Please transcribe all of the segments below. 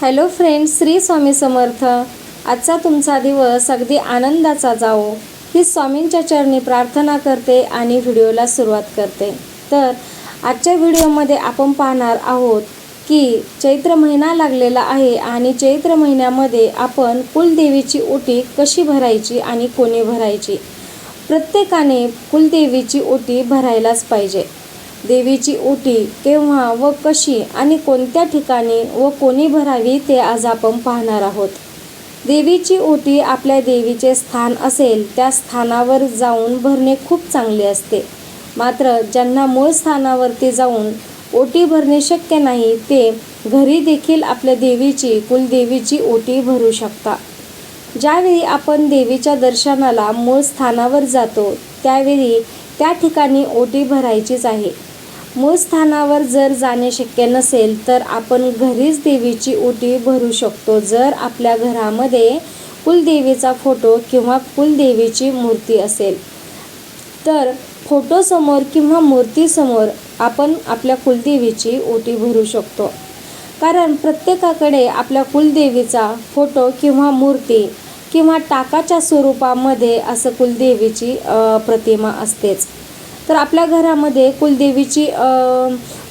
Hello friends Shri Swami Samarth. आजचा तुमचा दिवस अगदी आनंदाचा जावो. ही स्वामींच्या चरणी प्रार्थना करते आणि व्हिडिओला सुरुवात करते. तर आजच्या व्हिडिओमध्ये आपण पाहणार आहोत की चैत्र महिना लागलेला आहे आणि चैत्र महिन्यामध्ये आपण कुलदेवीची ओटी कशी भरायची आणि कोणी भरायची? प्रत्येकाने कुलदेवीची ओटी भरायलाच पाहिजे. देवीची ओटी केव्हा व कशी आणि कोणत्या ठिकाणी व कोणी भरावी ते आज आपण पाहणार आहोत. देवीची ओटी आपल्या देवीचे स्थान असेल त्या स्थानावर जाऊन भरणे खूप चांगले असते. मात्र ज्यांना मूळ स्थानावरती जाऊन ओटी भरणे शक्य नाही ते घरी देखील आपल्या देवीची कुलदेवीची ओटी भरू शकता. ज्यावेळी आपण देवीच्या दर्शनाला मूळ स्थानावर जातो त्यावेळी त्या ठिकाणी ओटी भरायचीच आहे. मूळ स्थानावर जर जाणे शक्य नसेल तर आपण घरीच देवीची ओटी भरू शकतो. जर आपल्या घरामध्ये कुलदेवीचा फोटो किंवा कुलदेवीची मूर्ती असेल तर फोटोसमोर किंवा मूर्तीसमोर आपण आपल्या कुलदेवीची ओटी भरू शकतो. कारण प्रत्येकाकडे आपल्या कुलदेवीचा फोटो किंवा मूर्ती किंवा टाकाच्या स्वरूपामध्ये असं कुलदेवीची प्रतिमा असतेच. तर आपल्या घरामध्ये कुलदेवीची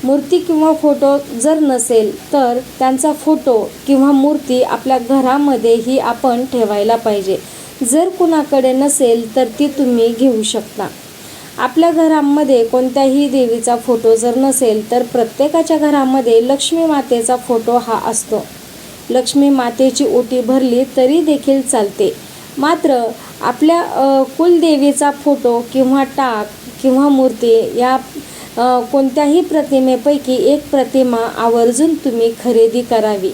मूर्ती किंवा फोटो जर नसेल तर त्यांचा फोटो किंवा मूर्ती आपल्या घरामध्येही आपण ठेवायला पाहिजे. जर कुणाकडे नसेल तर ती तुम्ही घेऊ शकता. आपल्या घरामध्ये कोणत्याही देवीचा फोटो जर नसेल तर प्रत्येकाच्या घरामध्ये लक्ष्मी मातेचा फोटो हा असतो. लक्ष्मी मातेची ओटी भरली तरी देखील चालते. मात्र आपल्या कुलदेवीचा फोटो किंवा टाक किंवा मूर्ती या कोणत्याही प्रतिमेपैकी एक प्रतिमा आवर्जून तुम्ही खरेदी करावी.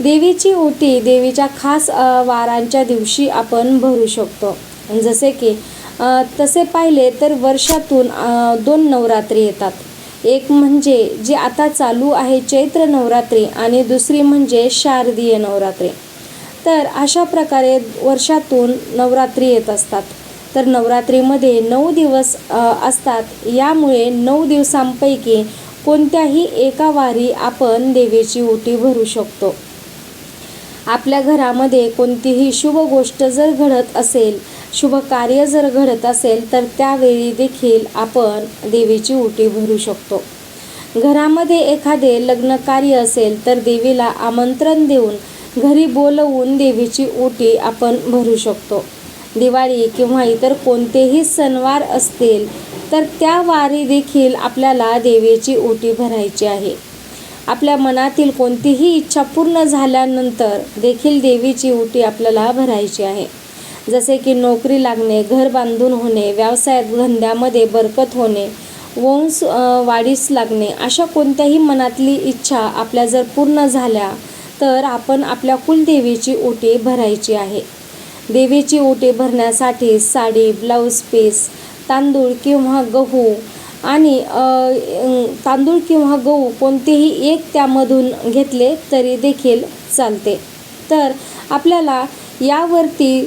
देवीची ओटी देवीच्या खास वारांच्या दिवशी आपण भरू शकतो. जसे की तसे पाहिले तर वर्षातून दोन नवरात्री येतात. एक म्हणजे जी आता चालू आहे चैत्र नवरात्री आणि दुसरी म्हणजे शारदीय नवरात्री. तर अशा प्रकारे वर्षातून नवरात्री येत असतात. तर नवरात्रीमध्ये नऊ दिवस असतात. यामुळे नऊ दिवसांपैकी कोणत्याही एका वारी आपण देवीची ओटी भरू शकतो. आपल्या घरामध्ये कोणतीही शुभ गोष्ट जर घडत असेल शुभ कार्य जर घडत असेल तर त्यावेळी देखील आपण देवीची ओटी भरू शकतो. घरामध्ये एखादे लग्न कार्य असेल तर देवीला आमंत्रण देऊन घरी बोलवून देवीची ओटी आपण भरू शकतो. दिवाळी किंवा इतर कोणतेही सणवार असतील तर त्या वारी देखील आपल्याला देवीची ओटी भरायची आहे. आपल्या मनातील कोणतीही इच्छा पूर्ण झाल्यानंतर देखील देवीची ओटी आपल्याला भरायची आहे. जसे की नोकरी लागणे घर बांधून होणे व्यवसायात धंद्यामध्ये बरकत होणे वंश वाढीस लागणे अशा कोणत्याही मनातली इच्छा आपल्या जर पूर्ण झाल्या तर आपण आपल्या कुलदेवीची ओटी भरायची आहे. देवीची ओटी भरण्यासाठी साडी ब्लाऊज पीस तांदूळ किंवा गहू आणि तांदूळ किंवा गहू कोणतेही एक त्यामधून घेतले तरी देखील चालते. तर आपल्याला यावरती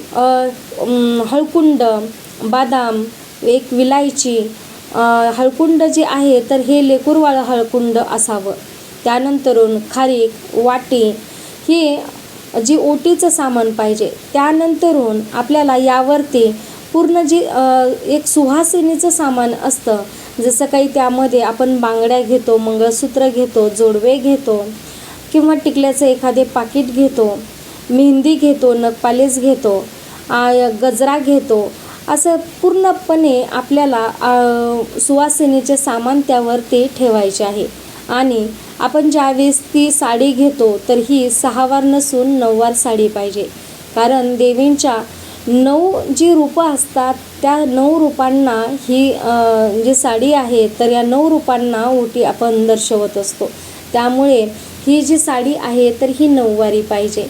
हळकुंड बदाम एक विलायची हळकुंड जे आहे तर हे लेकुरवाळं हळकुंड असावं. त्यानंतरून खारीक वाटी ही जी ओटीचं सामान पाहिजे त्यानंतरून आपल्याला यावरती पूर्ण जी एक सुहासिनीचं सामान असतं. जसं काही त्यामध्ये आपण बांगड्या घेतो मंगळसूत्र घेतो जोडवे घेतो किंवा टिकल्याचं एखादे पाकिट घेतो मेहंदी घेतो नखपालीस घेतो गजरा घेतो असं पूर्णपणे आपल्याला सुवासिनीचे सामान त्यावरती ठेवायचे आहे. आणि आपण ज्यावेळेस ती साडी घेतो तर ही सहावार नसून नऊवार साडी पाहिजे. कारण देवींच्या नऊ जी रूपं असतात त्या नऊ रूपांना ही जी साडी आहे तर या नऊ रूपांना ओटी आपण दर्शवत असतो. त्यामुळे ही जी साडी आहे तर ही नऊवारी पाहिजे.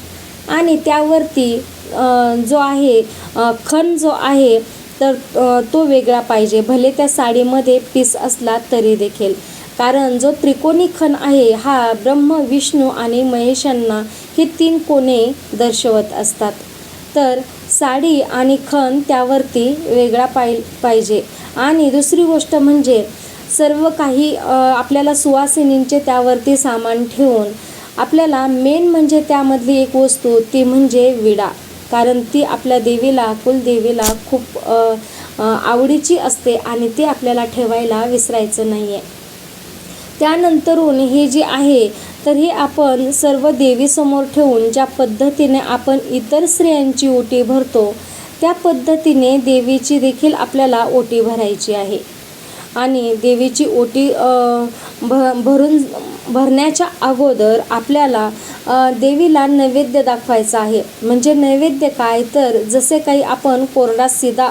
आणि त्यावरती जो आहे खण जो आहे तर तो वेगळा पाहिजे. भले त्या साडीमध्ये पीस असला तरी देखील. कारण जो त्रिकोणी खण आहे हा ब्रह्म विष्णू आणि महेशांना हे तीन कोणे दर्शवत असतात. तर साडी आणि खण त्यावरती वेगळा पाय पाहिजे. आणि दुसरी गोष्ट म्हणजे सर्व काही आपल्याला सुवासिनींचे त्यावरती सामान ठेवून आपल्याला मेन म्हणजे त्यामधली एक वस्तू ती म्हणजे विडा. कारण ती आपल्या देवीला कुलदेवीला खूप आवडीची असते आणि ती आपल्याला ठेवायला विसरायचं नाही आहे त्यानंतरून हे जे आहे तर हे आपण सर्व देवीसमोर ठेवून ज्या पद्धतीने आपण इतर स्त्रियांची ओटी भरतो त्या पद्धतीने देवीची देखील आपल्याला ओटी भरायची आहे. आणि देवीची ओटी भ भरून भरण्याच्या अगोदर आपल्याला देवीला नैवेद्य दाखवायचा आहे. म्हणजे नैवेद्य काय? तर जसे काही आपण कोरडा सिधा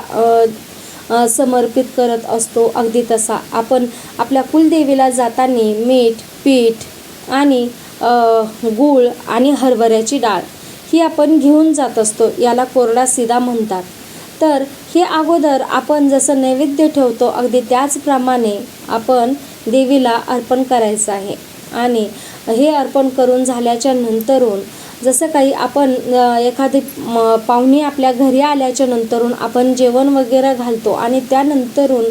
समर्पित करत असतो. अगदी तसा. आपण आपल्या कुलदेवीला जाताना मीठ पीठ आणि गूळ आणि हरभऱ्याची डाळ ही आपण घेऊन जात असतो. याला कोरडा सिदा म्हणतात. तर हे अगोदर आपण जसं नैवेद्य ठेवतो अगदी त्याचप्रमाणे आपण देवीला अर्पण करायचं आहे. आणि हे अर्पण करून झाल्याच्या नंतरून जसं काही आपण एखादी म, आपल्या घरी आल्याच्या नंतरून आपण जेवण वगैरे घालतो आणि त्यानंतरून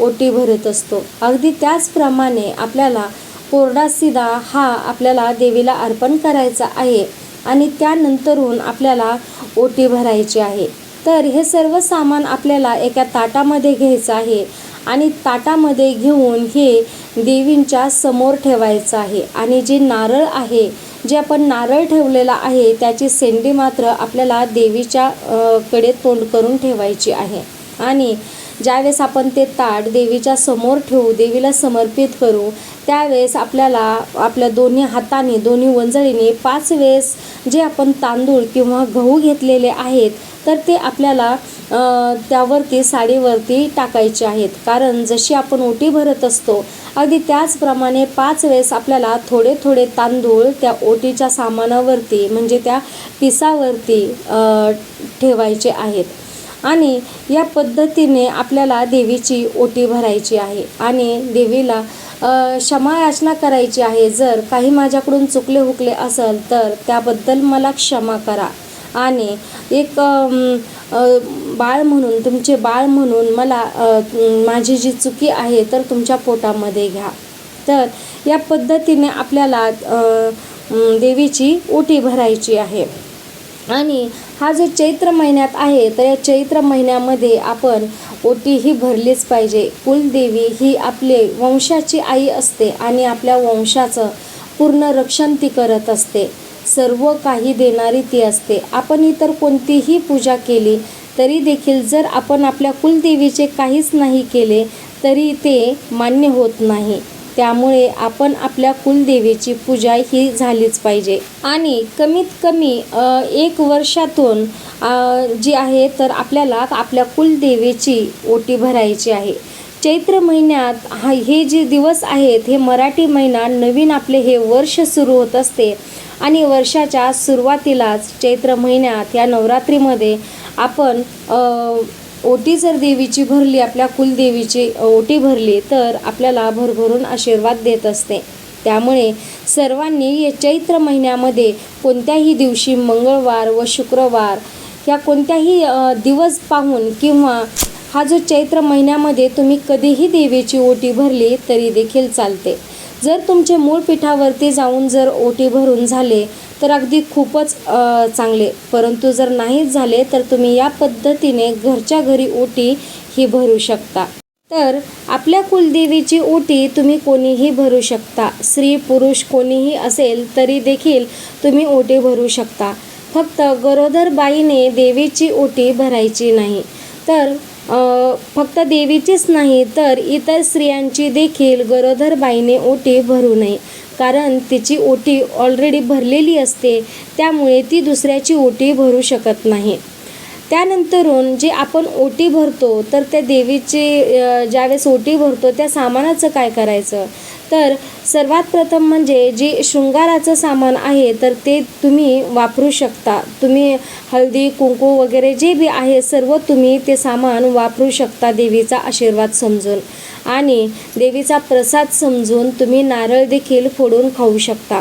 ओटी भरत असतो. अगदी त्याचप्रमाणे आपल्याला कोरडा सिदा हा आपल्याला देवीला अर्पण करायचा आहे आणि त्यानंतरून आपल्याला ओटी भरायची आहे. तर हे सर्व सामान आपल्याला एका ताटामध्ये घ्यायचं आहे आणि ताटामध्ये घेऊन हे देवींच्या समोर ठेवायचं आहे आणि जे नारळ आहे जे आपण नारळ ठेवलेला आहे त्याची सेंडी मात्र आपल्याला देवीच्या कडे तोंड करून ठेवायची आहे. आणि ज्यावेळेस आपण ते ताट देवीच्या समोर ठेवू देवीला समर्पित करू त्यावेळेस आपल्याला आपल्या दोन्ही हाताने दोन्ही वंजळीने पाच वेळेस जे आपण तांदूळ किंवा गहू घेतलेले आहेत तर ते आपल्याला त्यावरती साडीवरती टाकायचे आहेत. कारण जशी आपण ओटी भरत असतो अगदी त्याचप्रमाणे पाच वेळेस आपल्याला थोडे थोडे तांदूळ त्या ओटीच्या सामानावरती म्हणजे त्या पिसावरती ठेवायचे आहेत. आणि या पद्धतीने आपल्याला देवीची ओटी भरायची आहे आणि देवीला क्षमा याचना करायची आहे. जर काही माझ्याकडून चुकले हुकले असेल तर त्याबद्दल मला क्षमा करा. आणि एक बाळ म्हणून तुमचे बाळ म्हणून मला माझी जी चुकी आहे तर तुमच्या पोटामध्ये घ्या. तर या पद्धतीने आपल्याला देवीची ओटी भरायची आहे. आणि हा जो चैत्र महिन्यात आहे तर या चैत्र महिन्यामध्ये आपण ओटी ही भरलीच पाहिजे. कुलदेवी ही आपले वंशाची आई असते आणि आपल्या वंशाचं पूर्ण रक्षण ती करत असते. सर्व काही देणारी ती असते. आपण इतर कोणतीही पूजा केली तरी देखील जर आपण आपल्या कुलदेवीचे काहीच नाही केले तरी ते मान्य होत नाही. त्यामुळे आपण आपल्या कुलदेवीची पूजा ही झालीच पाहिजे. आणि कमीत कमी एक वर्षातून जी आहे तर आपल्याला आपल्या कुलदेवीची ओटी भरायची आहे. चैत्र महिन्यात हा हे जे दिवस आहेत हे मराठी महिना नवीन आपले हे वर्ष सुरू होत असते. आणि वर्षाच्या सुरुवातीलाच चैत्र महिन्यात या नवरात्रीमध्ये आपण ओटी जर देवीची भरली आपल्या कुलदेवीची ओटी भरली तर आपल्याला भरभरून आशीर्वाद देत असते. त्यामुळे सर्वांनी या चैत्र महिन्यामध्ये कोणत्याही दिवशी मंगळवार व शुक्रवार या कोणत्याही दिवस पाहून किंवा हा जो चैत्र महिन्यामध्ये तुम्ही कधीही देवीची ओटी भरली तरी देखील चालते. जर तुमचे मूळ पीठावरती जाऊन जर ओटी भरून झाले तर अगदी खूपच चांगले. परंतु जर नाहीच झाले तर तुम्ही या पद्धतीने घरच्या घरी ओटी ही भरू शकता. तर आपल्या कुलदेवीची ओटी तुम्ही कोणीही भरू शकता. स्त्री पुरुष कोणीही असेल तरी देखील तुम्ही ओटी भरू शकता. फक्त गरोदर बाईने देवीची ओटी भरायची नाही. तर फक्त देवीचीच नाही तर इतर स्त्रियांची देखील गरोदरबाईने ओटी भरू नये. कारण तिची ओटी ऑलरेडी भरलेली असते त्यामुळे ती दुसऱ्याची ओटी भरू शकत नाही. त्यानंतरून जे आपण ओटी भरतो तर त्या देवीचे ज्यावेळेस ओटी भरतो त्या सामानाचं काय करायचं? तर सर्वात प्रथम म्हणजे जे शृंगाराचं सामान आहे तर ते तुम्ही वापरू शकता. तुम्ही हळदी कुंकू वगैरे जे बी आहे सर्व तुम्ही ते सामान वापरू शकता देवीचा आशीर्वाद समजून. आणि देवीचा प्रसाद समजून तुम्ही नारळ देखील फोडून खाऊ शकता.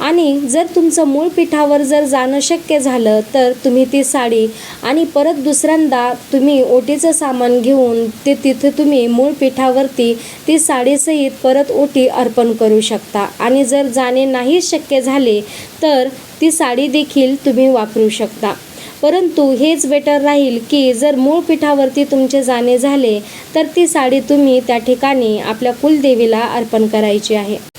आणि जर तुमचं मूळ पीठावर जर जाणं शक्य झालं तर तुम्ही ती साडी आणि परत दुसऱ्यांदा तुम्ही ओटीचं सामान घेऊन ते तिथे तुम्ही मूळ पीठावरती ती साडीसहित परत ओटी अर्पण करू शकता. आणि जर जाणे नाही शक्य झाले तर ती साडी देखील तुम्ही वापरू शकता. परंतु हेच बेटर राहील की जर मूळ पीठावरती तुमचे जाणे झाले तर ती साडी तुम्ही त्या ठिकाणी आपल्या कुलदेवीला अर्पण करायची आहे.